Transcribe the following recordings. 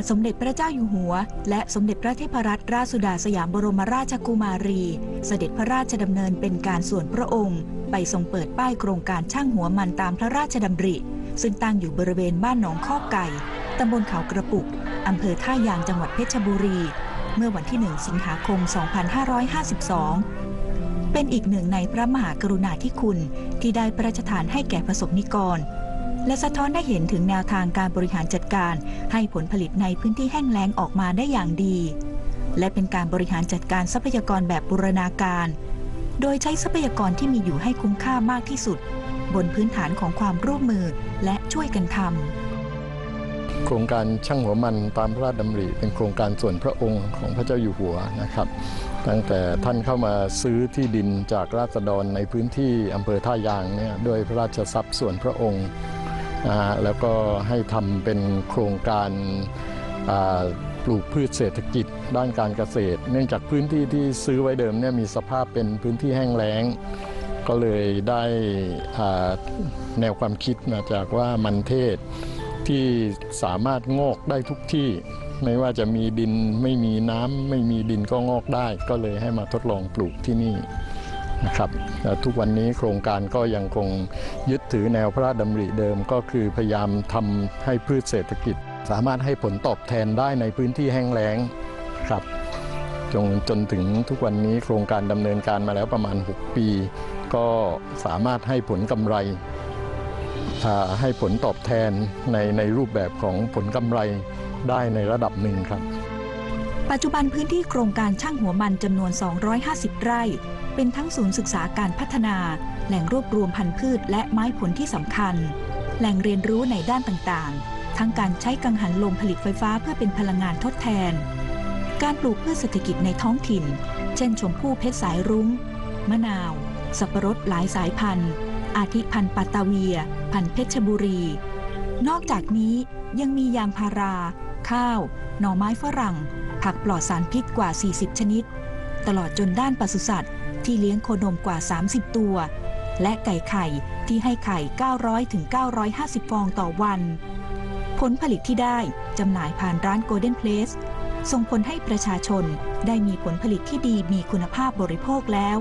ทสมเด็จพระเจ้าอยู่หัว และสมเด็จพระเทพรัตนราชสุดาสยามบรมราชกุมารี เสด็จพระราชดำเนินเป็นการส่วนพระองค์ ไปทรงเปิดป้ายโครงการช่างหัวมันตามพระราชดำริ ซึ่งตั้งอยู่บริเวณบ้านหนองข้อไก่ตำบลเขากระปุกอำเภอท่ายางจังหวัดเพชรบุรี เมื่อวันที่ 1 สิงหาคม 2552 เป็นอีกหนึ่งในพระมหากรุณาธิคุณที่ได้พระราชทานให้แก่ประสบนิกร และสะท้อนได้เห็นถึงแนวทางการบริหารจัดการ ให้ผลผลิตในพื้นที่แห้งแล้งออกมาได้อย่างดี และเป็นการบริหารจัดการทรัพยากรแบบบูรณาการ โดยใช้ทรัพยากรที่มีอยู่ให้คุ้มค่ามากที่สุด บนพื้นฐานของความร่วมมือและช่วยกันทำโครงการช่างหัวมันตามพระราชดำริ เป็นโครงการส่วนพระองค์ของพระเจ้าอยู่หัวนะครับตั้งแต่ท่านเข้ามาซื้อที่ดินจากราษฎรในพื้นที่อำเภอท่ายางเนี่ยด้วยพระราชทรัพย์ส่วนพระองค์ นะฮะแล้วก็ให้ทำเป็นโครงการปลูกพืชเศรษฐกิจด้านการเกษตร เนื่องจากพื้นที่ที่ซื้อไว้เดิมเนี่ยมีสภาพเป็นพื้นที่แห้งแล้ง ก็เลยได้แนวความคิดมาจากว่ามันเทศที่สามารถงอกได้ทุกที่ ไม่ว่าจะมีดินไม่มีน้ำไม่มีดินก็งอกได้ ก็เลยให้มาทดลองปลูกที่นี่ นะครับทุกวันนี้โครงการก็ยังคงยึดถือแนวพระราชดำริเดิมก็คือพยายามทำให้พืชเศรษฐกิจ สามารถให้ผลตอบแทนได้ในพื้นที่แห้งแล้งครับจนจนถึงทุกวันนี้โครงการดำเนินการมาแล้วประมาณ 6 ปี ก็สามารถให้ผลกำไรให้ผลตอบแทนในในรูปแบบของผลกำไรได้ในระดับหนึ่งครับ ปัจจุบันพื้นที่โครงการช่างหัวมันจำนวน 250 ไร่ เป็นทั้งศูนย์ศึกษาการพัฒนา แหล่งรวบรวมพันธุ์พืชและไม้ผลที่สำคัญ แหล่งเรียนรู้ในด้านต่างๆ ทั้งการใช้กังหันลมผลิตไฟฟ้าเพื่อเป็นพลังงานทดแทน การปลูกพืชเศรษฐกิจในท้องถิ่น เช่นชมพู่เพชรสายรุง้ง มะนาว สับปะรดหลายสายพันธุ์ อาทิพันธุ์ปัตตาเวีย พันธุ์เพชรบุรี นอกจากนี้ยังมียางพารา ข้าว หน่อไม้ฝรั่ง ผักปลอดสารพิษกว่า 40 ชนิด ตลอดจนด้านปศุสัตว์ ที่เลี้ยงโคนมกว่า 30 ตัว และไก่ไข่ที่ให้ไข่ 900ถึง950 ฟองต่อวัน ผลผลิตที่ได้จำหน่ายผ่านร้าน Golden Place ส่งผลให้ประชาชนได้มีผลผลิตที่ดีมีคุณภาพบริโภคแล้ว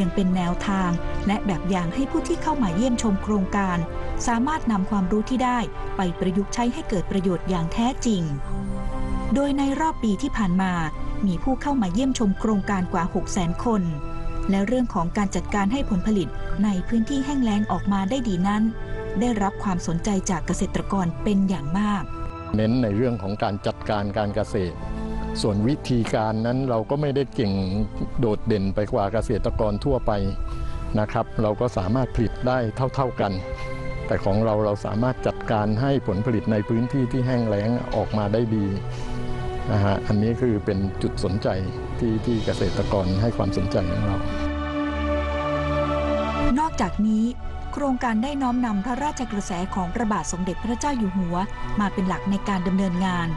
ยังเป็นแนวทางและแบบอย่างให้ผู้ที่เข้ามาเยี่ยมชมโครงการ สามารถนำความรู้ที่ได้ไปประยุกต์ใช้ให้เกิดประโยชน์อย่างแท้จริง โดยในรอบปีที่ผ่านมามีผู้เข้ามาเยี่ยมชมโครงการกว่า600,000 คน และเรื่องของการจัดการให้ผลผลิตในพื้นที่แห้งแล้งออกมาได้ดีนั้น ได้รับความสนใจจากเกษตรกรเป็นอย่างมาก เน้นในเรื่องของการจัดการการเกษตร ส่วนวิธีการนั้นเราก็ไม่ได้เก่งโดดเด่นไปกว่าเกษตรกรทั่วไปนะครับ เราก็สามารถผลิตได้เท่า ๆกัน แต่ของเราเราสามารถจัดการให้ผลผลิตในพื้นที่ที่แห้งแล้งออกมาได้ดี นะฮะอันนี้คือเป็นจุดสนใจที่ที่เกษตรกรให้ความสนใจของเรา นอกจากนี้โครงการได้น้อมนำพระราชกระแสของพระบาทสมเด็จพระเจ้าอยู่หัว มาเป็นหลักในการดำเนินงาน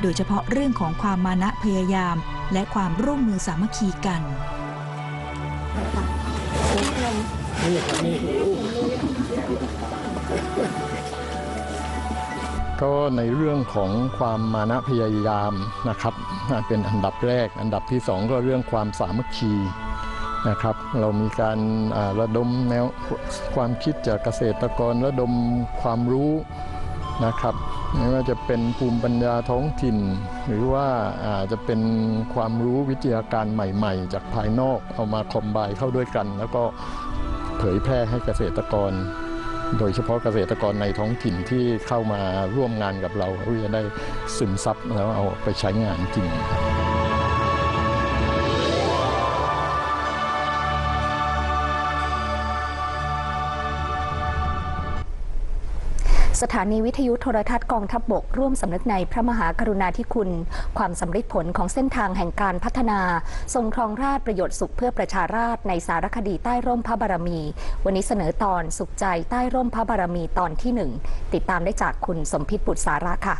โดยเฉพาะเรื่องของความมานะพยายาม และความร่วมมือสามัคคีกัน ก็ในเรื่องของความมานะพยายามนะครับเป็นอันดับแรก อันดับที่สองก็เรื่องความสามัคคีนะครับ เรามีการระดมแนวความคิดจากเกษตรกรระดมความรู้นะครับไม่ว่าจะเป็นภูมิปัญญาท้องถิ่น หรือว่าอาจจะเป็นความรู้วิทยาการใหม่ๆ จากภายนอกเอามาคอมไบเข้าด้วยกัน แล้วก็เผยแพร่ให้เกษตรกร โดยเฉพาะเกษตรกรในท้องถิ่นที่เข้ามาร่วมงานกับเราเขาจะได้ซึมซับแล้วเอาไปใช้งานจริง สถานีวิทยุโทรทัศน์กองทัพบบกร่วมสำนึกในพระมหากรุณาธิคุณ ความสำเร็จผลของเส้นทางแห่งการพัฒนา ทรงครองราชประโยชน์สุขเพื่อประชาราชในสารคดีใต้ร่มพระบารมี วันนี้เสนอตอนสุขใจใต้ร่มพระบารมีตอนที่หนึ่งติดตามได้จากคุณสมพิษบุตรสาระค่ะ